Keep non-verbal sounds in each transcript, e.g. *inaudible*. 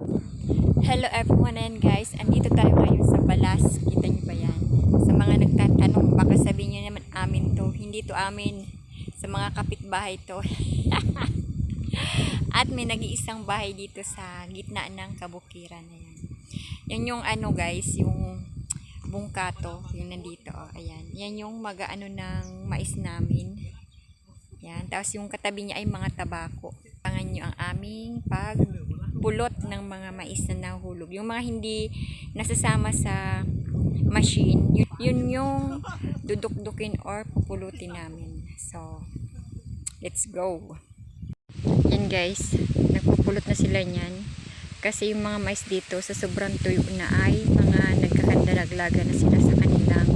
Hello everyone and guys, andito tayo ngayon sa Balas. Kita niyo ba yan? Sa mga nagtatanong, baka sabihin niyo naman amin to. Hindi to amin. Sa mga kapitbahay to. *laughs* At may nag-iisang bahay dito sa gitna ng kabukiran na yan. Yan yung ano guys, yung bungkato, yung nandito. Oh, ayan. Yan yung mag-ano ng mais namin. Yan. Tapos yung katabi niya ay mga tabako. Pangan nyo ang aming pagbulot ng mga mais na nahulog. Yung mga hindi nasasama sa machine, yun, yun yung dudukdukin or pupulutin namin. So, let's go. Yan guys, nagpupulot na sila niyan. Kasi yung mga mais dito sa sobrang tuyo na ay mga nagkakandaraglaga na sila sa kanilang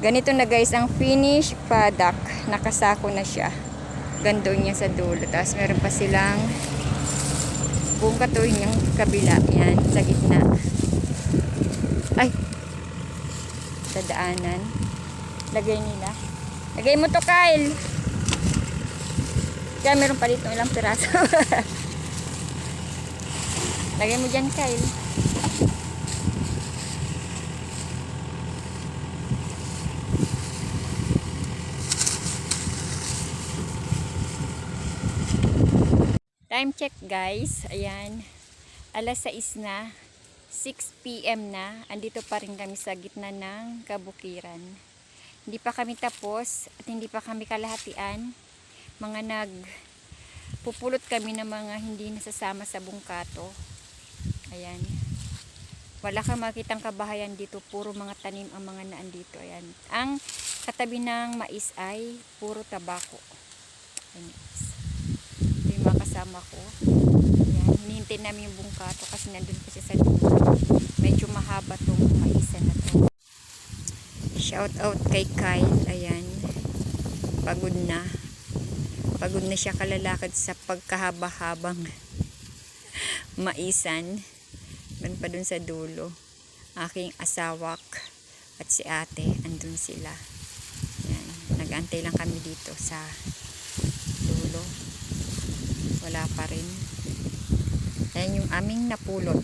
Ganito na guys ang finished product. Nakasako na siya. Gando niya sa dulo. Tapos meron pa silang buong katuwing yung kabila. Yan, sa gitna. Ay! Sa daanan. Lagay nila. Lagay mo to, Kyle! Kaya meron pa dito ilang piraso. *laughs* Lagay mo dyan, Kyle. Time check guys. Ayan. Alas 6 na. 6 p.m. na. Andito pa rin kami sa gitna ng kabukiran. Hindi pa kami tapos at hindi pa kami kalahatian. Mga nag pupulot kami ng mga hindi nasasama sa bungkato. Ayan. Wala kang makitang kabahayan dito. Puro mga tanim ang mga naan dito. Ayan. Ang katabi ng mais ay puro tabako. Ayan guys ito yung mga kasama ko. Ayan, hinihintay namin yung bungkato kasi nandun pa siya sa dulo. Medyo mahaba tong maisa na to. Shout out kay Kyle. Ayan. Pagod na. Pagod na siya kalalakad sa pagkahaba-habang *laughs* maisan. Doon pa dun sa dulo. Aking asawak at si ate. Andun sila. Ayan. Nag-antay lang kami dito sa wala pa rin. Ayan yung aming napulot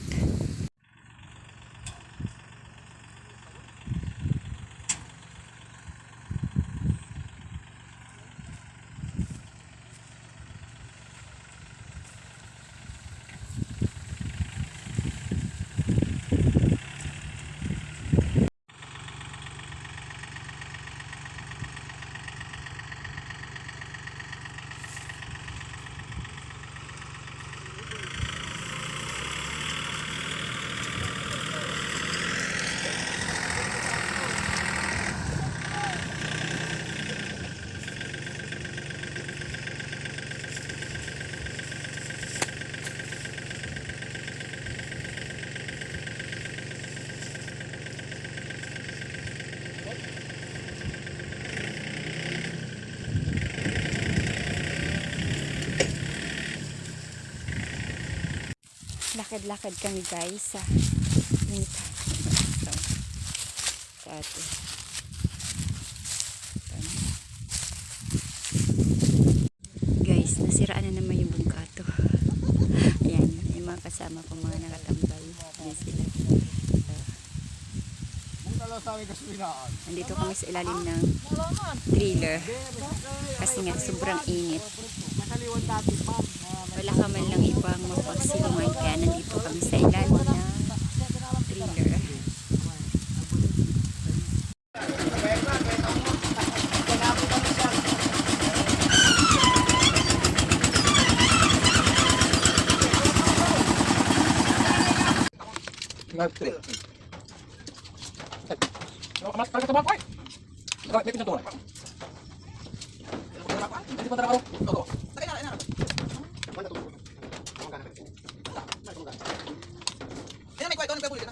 Lakad-lakad kami guys sa. Ito. Sa ate. Ito. Guys, nasiraan na naman yung bungkato. Ayan, yung mga kasama ko mga nakatambay. Ayan sila. Nandito kami sa ilalim ng trailer. Kasi nga, sobrang init. Wala ka man lang ibang mapagsilungan kaya nandito kami sa ilalim ng trailer. Mas? Kalau.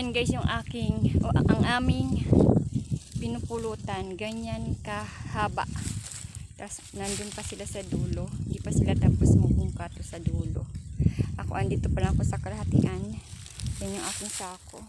Yan guys yung aking, o ang aming pinupulutan. Ganyan kahaba. Tapos nandun pa sila sa dulo. Hindi pa sila tapos mabungkato sa dulo. Ako andito pa lang ako sa kalahatian. Yan yung aking sako.